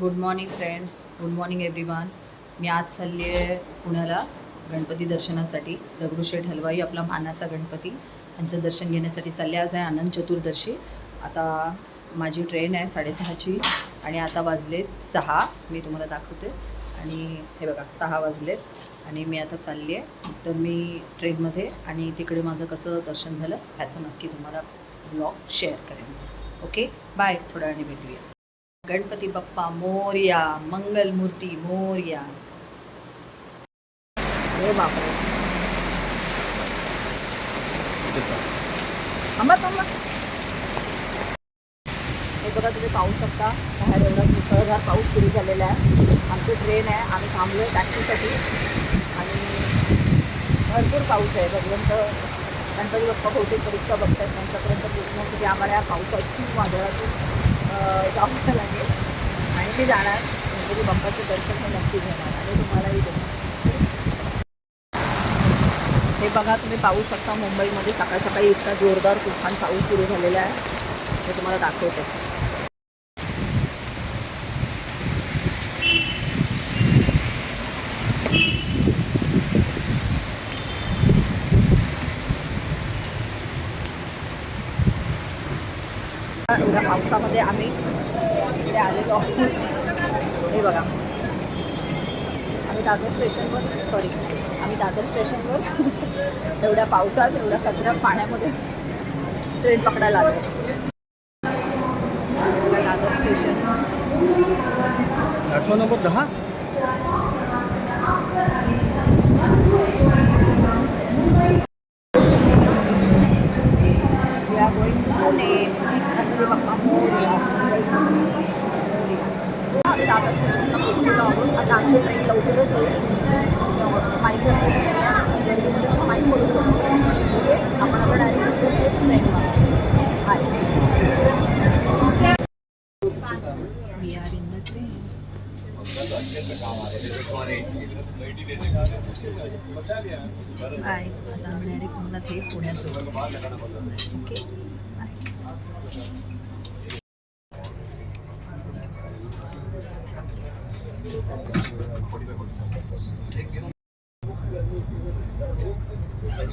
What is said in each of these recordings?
Good morning friends good morning everyone मी आज चालली आहे पुण्याला गणपती दर्शनासाठी. दगडूशेठ हलवाई आपला मानाचा गणपती. यांचं दर्शन घेण्यासाठी चालले आज आहे आनंद चतुर्दशी. आता माझी ट्रेन आहे साडेसहाची आणि आता वाजलेत सहा. मी तुम्हाला दाखवते. आणि हे बघा सहा वाजलेत आणि मी आता चालली आहे. तर मी ट्रेनमध्ये आणि तिकडे माझं कसं दर्शन झालं ह्याचं नक्की तुम्हाला ब्लॉग शेअर करेन. ओके बाय थोड्या वेळाने भेटूया. गणपती बाप्पा मोर्या मंगल मूर्ती मोर्या. हे बापरे. थांबा थांबा. हे बघा तुम्ही पाहू शकता. बाहेर एवढा मुसळधार पाऊस सुरू झालेला आहे. आमची ट्रेन आहे. आम्ही थांबलो आहे टॅक्सीसाठी आणि भरपूर पाऊस आहे. भगवंत गणपती बाप्पा बहुतेक परीक्षा बघतात त्यांच्यापर्यंत पोहोचण्यासाठी आम्हाला या पावसाची वादळाची जावं लागेल आणि मी जाणार. गणपती बाप्पाचं दर्शन हे नक्की घेणार. आणि तुम्हालाही देणार. हे बघा तुम्ही पाहू शकता मुंबईमध्ये सकाळ सकाळी इतका जोरदार तुफान पाऊस सुरू झालेला आहे. हे तुम्हाला दाखवते. एवढ्या पावसामध्ये आम्ही इकडे आलेलो आहोत. हे बघा. आम्ही दादर स्टेशनवर सॉरी आम्ही दादर स्टेशनवर एवढ्या पावसात एवढ्या कचरा पाण्यामध्ये ट्रेन पकडायला आलो. दादर स्टेशन आठवा नंबर दहा? आम्ही दादर स्टेशनला पोहोचलेलो आहोत आता आमची ट्रेन लवकरच होईल माईक घातलेली नाही आहे गर्दीमध्ये तुम्ही माईक बोलू शकतो ओके आपण आता direct ट्रेनवर hi we are in the train bye आता आम्ही डायरेक्ट मला थेट पुण्यात जाऊ ओके बाय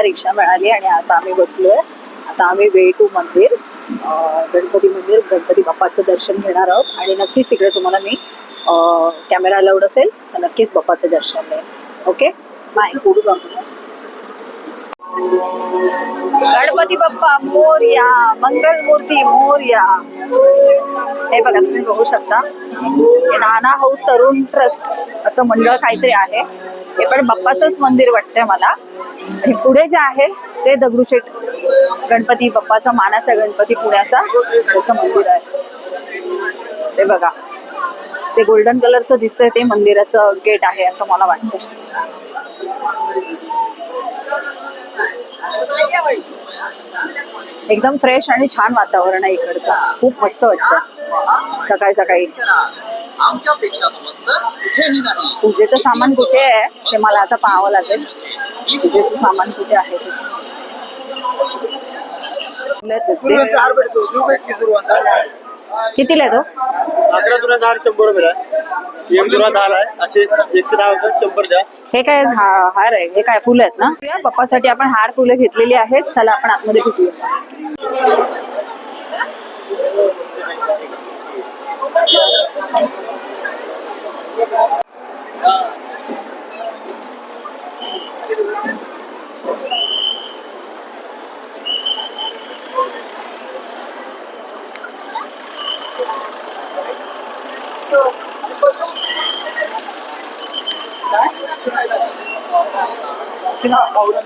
आम्हाला आता रिक्षा मिळाली आणि आता आम्ही बसलोय. आता आम्ही वे टू मंदिर गणपती मंदिर गणपती बाप्पाचं दर्शन घेणार आहोत. आणि नक्कीच तिकडे तुम्हाला मी कॅमेरा अलाउड असेल तर नक्कीच बाप्पाचं दर्शन घेईन ओके बाय गणपती बाप्पा मोर्या मंगल मूर्ती मोर्या हे बघा तुम्ही बघू शकता. नाना हाऊ तरुण ट्रस्ट असं मंडळ काहीतरी आहे. हे पण बाप्पाचंच मंदिर वाटतंय मला. पुढे जे आहे ते दगडूशेठ गणपती बाप्पाचा मानाचा गणपती पुण्याचा त्याचं मंदिर आहे. ते बघा. ते गोल्डन कलरचं दिसतंय ते मंदिराचं गेट आहे असं मला वाटतं एकदम फ्रेश आणि छान वातावरण आहे इकडचं. खूप मस्त वाटतं सकाळी सकाळी. पूजेचं सामान कुठे आहे ते मला आता पाहावं लागेल. पूजेचं सामान कुठे आहे ते. कितीला आहे अकरा तुला दहा शंभर रुपये एक तुला दहा आहे. असे एकशे दहा होतात शंभर द्या. हे काय हा- हार आहे. हे काय फुलं आहेत ना? पप्पासाठी आपण हार फुलं घेतलेली आहेत. चला आपण आतमध्ये भेटूया.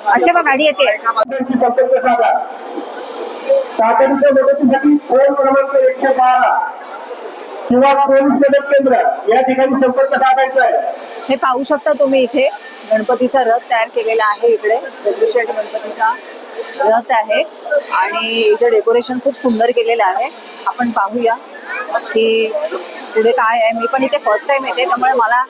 अशा बघ गाडी येते त्यांची संपर्क साधा तातडीच्या मदतीसाठी फोन क्रमांक एकशे बारा किंवा पोलीस मदत केंद्र या ठिकाणी संपर्क साधायचा आहे. हे पाहू शकता तुम्ही इथे. गणपतीचा रथ तयार केलेला आहे इकडे. दगडूशेठ गणपतीचा रथ आहे. आणि इथे डेकोरेशन खूप सुंदर केलेलं आहे. आपण पाहूया की पुढे काय आहे. मी पण इथे फर्स्ट टाइम येते त्यामुळे मला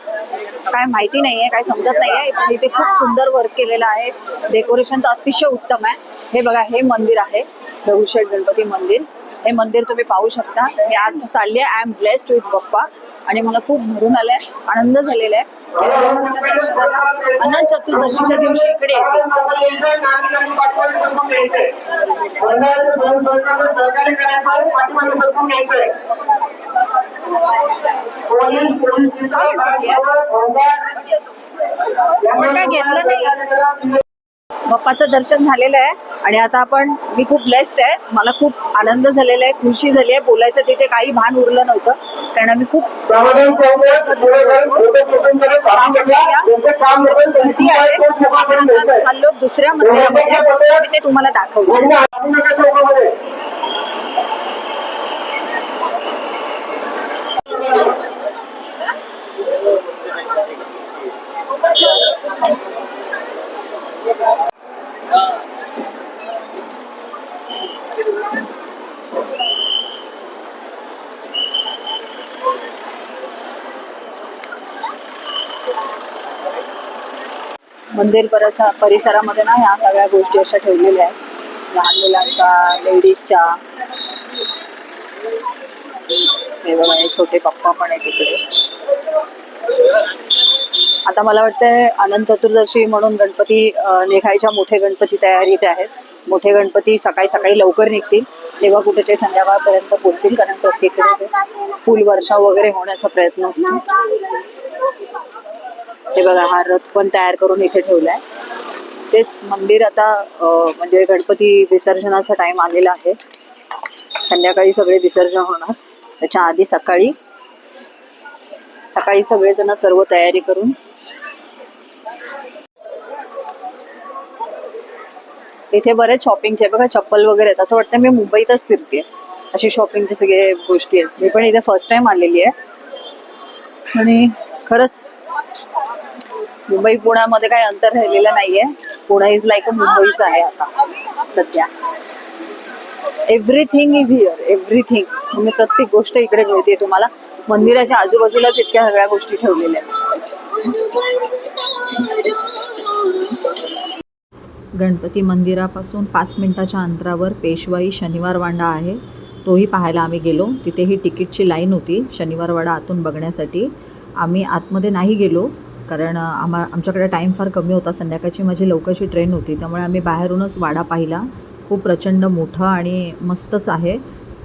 काय माहिती नाही आहे काय समजत नाही आहे पण इथे खूप सुंदर वर्क केलेलं आहे. डेकोरेशन तर अतिशय उत्तम आहे. हे बघा हे मंदिर आहे. दगडूशेठ गणपती मंदिर. हे मंदिर तुम्ही पाहू शकता. मी आज चालली आहे. I am blessed with Bappa आणि मला खूप भरून आलाय. आनंद झालेला आहे. अनंत चतुर्दशीच्या दिवशी इकडे येते. घेतलं नाही. बाप्पाचं दर्शन झालेलं आहे आणि आता आपण मी खूप ब्लेस्ड आहे. मला खूप आनंद झालेला आहे खुशी झाली आहे. बोलायचं तिथे काही भान उरलं नव्हतं. कारण आम्ही खूप आता चाललो दुसऱ्या मंदिरामध्ये. तुम्हाला दाखवलं मंदिर परसा परिसरामध्ये ना ह्या सगळ्या गोष्टी अशा ठेवलेल्या आहेत. लहान मुलांच्या लेडीजच्या. हे बघा हे छोटे पप्पा पण आहेत तिकडे आता मला वाटतंय अनंत चतुर्दशी म्हणून गणपती निघायच्या मोठे गणपती तयारीत आहेत. मोठे गणपती सकाळी सकाळी लवकर निघतील. तेव्हा कुठे ते संध्याकाळपर्यंत पोहोचतील कारण प्रत्येक फुल वर्षाव वगैरे होण्याचा प्रयत्न असतो. हे बघा हा रथ पण तयार करून इथे ठेवलाय. तेच मंदिर आता म्हणजे गणपती विसर्जनाचा टाइम आलेला आहे. संध्याकाळी सगळे विसर्जन होणार. त्याच्या आधी सकाळी सकाळी सगळेजण सर्व तयारी करून. इथे बरेच शॉपिंगचे बघा चप्पल वगैरे आहेत. असं वाटतं मी मुंबईतच फिरते अशी शॉपिंगचे सगळे गोष्टी आहेत. मी पण इथे फर्स्ट टाइम आलेली आहे. आणि खरंच मुंबई पुण्यामध्ये काही अंतर राहिलेलं नाहीये. पुणे इज लाईक मुंबईच आहे आता सध्या. एव्हरीथिंग इज हिअर एव्हरीथिंग म्हणजे प्रत्येक गोष्ट इकडे मिळते तुम्हाला. मंदिराच्या आजूबाजूलाच इतक्या सगळ्या गोष्टी ठेवलेल्या आहेत. गणपती मंदिरापासून पाच मिनिटाच्या अंतरावर पेशवाई शनिवार वांडा आहे. तोही पाहायला आम्ही गेलो. तिथेही तिकीटची लाईन होती शनिवार वाडा आतून बघण्यासाठी. आम्ही आतमध्ये नाही गेलो. कारण आम्हा आमच्याकडे टाईम फार कमी होता. संध्याकाळची माझी लवकरची ट्रेन होती. त्यामुळे आम्ही बाहेरूनच वाडा पाहिला. खूप प्रचंड मोठं आणि मस्तच आहे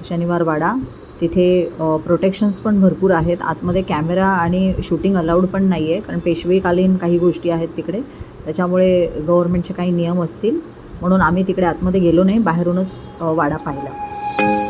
शनिवार वाडा. तिथे प्रोटेक्शन्स पण भरपूर आहेत. आतमध्ये कॅमेरा आणि शूटिंग अलाउड पण नाही आहे कारण पेशवेकालीन काही गोष्टी आहेत तिकडे. त्याच्यामुळे गव्हर्मेंटचे काही नियम असतील. म्हणून आम्ही तिकडे आतमध्ये गेलो नाही. बाहेरूनच वाडा पाहिला.